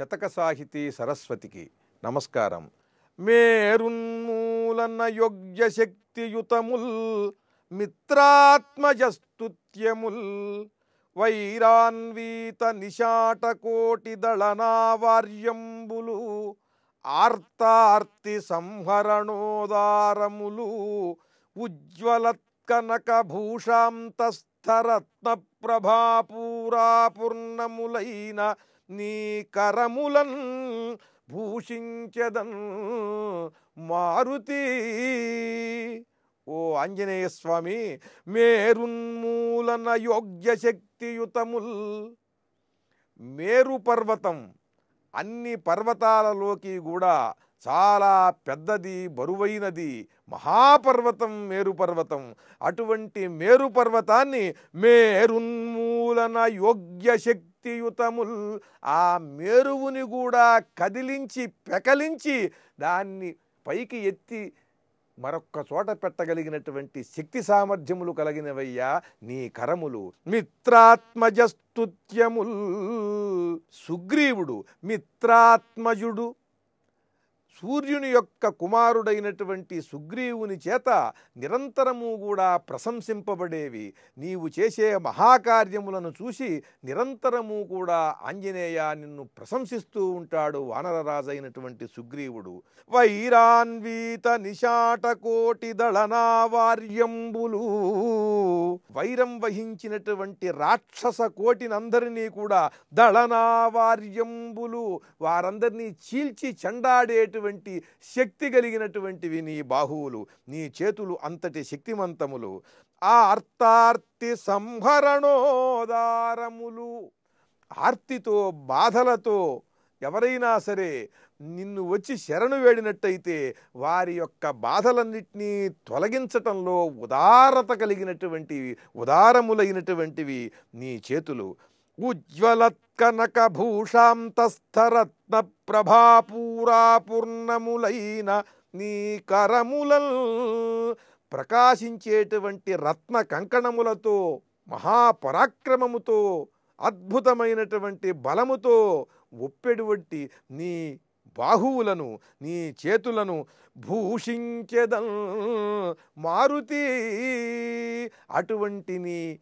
శతక సాహితీ సరస్వతికి నమస్కారం. మేరున్మూలన యోగ్య శక్తియుతముల్ మిత్రాత్మజస్తుత్యముల్ వైరాన్వీత నిషాటకోటి దళనావార్యంబులు ఆర్తార్తి సంహరణోదారములు ఉజ్వలత్కనక భూషాంతస్థరత్న ప్రభాపూరాపూర్ణములైన నీ కరములన్ భూషించదన్ మారుతి. ఓ ఆంజనేయ స్వామి మేరున్మూలన యోగ్య శక్తియుతముల్ మేరు పర్వతం అన్ని పర్వతాలలోకి కూడా చాలా పెద్దది బరువైనది మహాపర్వతం మేరు పర్వతం అటువంటి మేరు పర్వతాన్ని మేరున్మూలన యోగ్య శక్తియుతముల్ ఆ మేరువుని కూడా కదిలించి పెకలించి దాన్ని పైకి ఎత్తి మరొక్క చోట పెట్టగలిగినటువంటి శక్తి సామర్థ్యములు కలిగినవయ్యా నీ కరములు. మిత్రాత్మజస్తుత్యముల్. సుగ్రీవుడు మిత్రాత్మజుడు. సూర్యుని యొక్క కుమారుడైనటువంటి సుగ్రీవుని చేత నిరంతరము కూడా ప్రశంసింపబడేవి. నీవు చేసే మహాకార్యములను చూసి నిరంతరము కూడా ఆంజనేయ నిన్ను ప్రశంసిస్తూ ఉంటాడు వానరరాజైనటువంటి సుగ్రీవుడు. వైరాన్వీత నిశాట కోటి దళనావార్యంబులు. వైరం వహించినటువంటి రాక్షస కోటినందరినీ కూడా దళనావార్యంబులు. వారందరినీ చీల్చి చెండాడేటువంటి శక్తి కలిగినటువంటివి నీ బాహువులు నీ చేతులు అంతటి శక్తిమంతములు. ఆ అర్థార్తి సంహరణోదారములు ఆర్తితో బాధలతో ఎవరైనా సరే నిన్ను వచ్చి శరణు వేడినట్టయితే వారి యొక్క బాధలన్నింటినీ తొలగించటంలో ఉదారత కలిగినటువంటివి ఉదారములైనటువంటివి నీ చేతులు. ఉజ్వలత్కనక భూషాంతస్థరత్న ప్రభాపూరాపూర్ణములైన నీ కరములల్ ప్రకాశించేటువంటి రత్న కంకణములతో మహాపరాక్రమముతో అద్భుతమైనటువంటి బలముతో ఒప్పెడువంటి నీ బాహువులను నీ చేతులను భూషించెదన్ మారుతి. అటువంటి నీ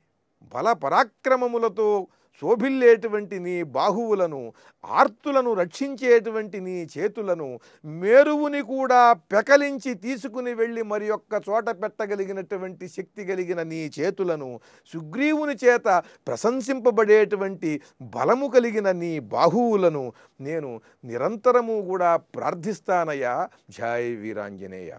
బల పరాక్రమములతో శోభిల్లేటువంటి నీ బాహువులను ఆర్తులను రక్షించేటువంటి నీ చేతులను మేరువుని కూడా పెకలించి తీసుకుని వెళ్ళి మరి యొక్క చోట పెట్టగలిగినటువంటి శక్తి కలిగిన నీ చేతులను సుగ్రీవుని చేత ప్రశంసింపబడేటువంటి బలము కలిగిన నీ బాహువులను నేను నిరంతరము కూడా ప్రార్థిస్తానయ్యా. జై వీరాంజనేయ.